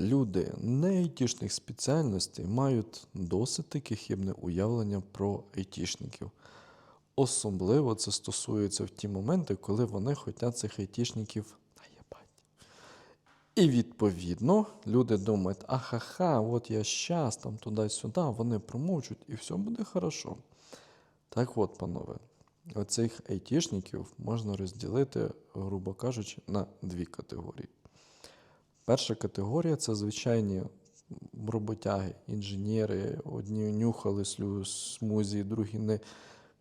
Люди не айтішних спеціальностей мають досить таки хибне уявлення про айтішників. Особливо це стосується в ті моменти, коли вони хочуть цих айтішників наїбати. І відповідно люди думають, ахаха, от я щас там туди-сюди, вони промовчуть і все буде хорошо. Так от, панове, оцих айтішників можна розділити, грубо кажучи, на дві категорії. Перша категорія це звичайні роботяги, інженери. Одні нюхали смузі, другі не,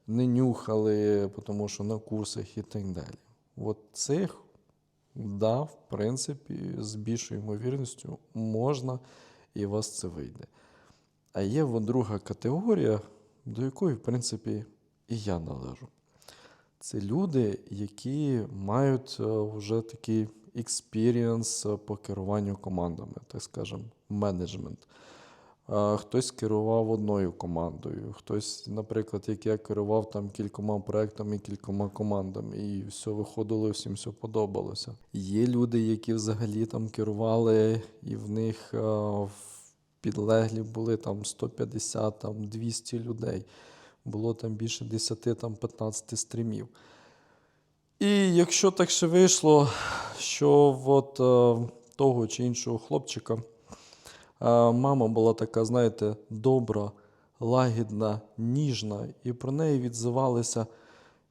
не нюхали, тому що на курсах і так далі. От цих, да, в принципі, з більшою ймовірністю можна і у вас це вийде. А є друга категорія, до якої, в принципі, і я належу. Це люди, які мають е, вже такий експірієнс е, по керуванню командами, так скажемо, менеджмент. Е, Хтось керував одною командою, хтось, наприклад, як я керував там кількома проектами, кількома командами, і все виходило, всім все подобалося. Є люди, які взагалі там керували, і в них е, підлеглі були там 150, там 200 людей. Було там більше 10, там 15 стрімів. І якщо так ще вийшло, що от е, того чи іншого хлопчика е, мама була така, знаєте, добра, лагідна, ніжна, і про неї відзивалися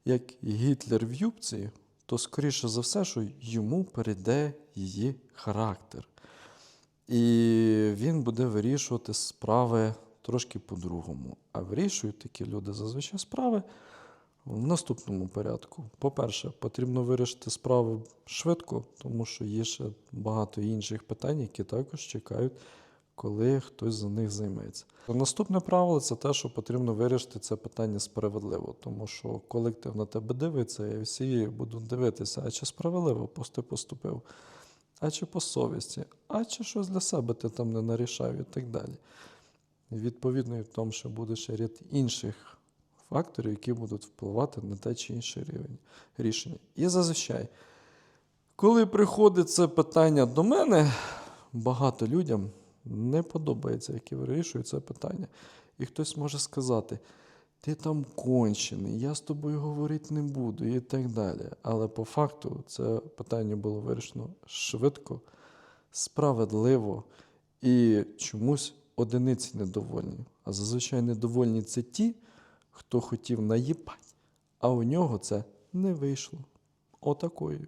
як Гітлер в юбці, то скоріше за все, що йому перейде її характер. І він буде вирішувати справи трошки по-другому. А вирішують такі люди зазвичай справи в наступному порядку. По-перше, потрібно вирішити справи швидко, тому що є ще багато інших питань, які також чекають, коли хтось за них займеться. Наступне правило це те, що потрібно вирішити це питання справедливо, тому що колектив на тебе дивиться, і всі будуть дивитися, а чи справедливо ти поступив, а чи по совісті, а чи щось для себе ти там не нарішав і так далі. Відповідно, і в тому, що буде ще ряд інших факторів, які будуть впливати на те чи інше рівень рішення. І зазвичай, коли приходить це питання до мене, багато людям не подобається, як я вирішую це питання. І хтось може сказати: ти там кончений, я з тобою говорити не буду і так далі. Але по факту це питання було вирішено швидко, справедливо і чомусь одиниці недовольні. А зазвичай недовольні це ті, хто хотів наїпать, а у нього це не вийшло. Отакої.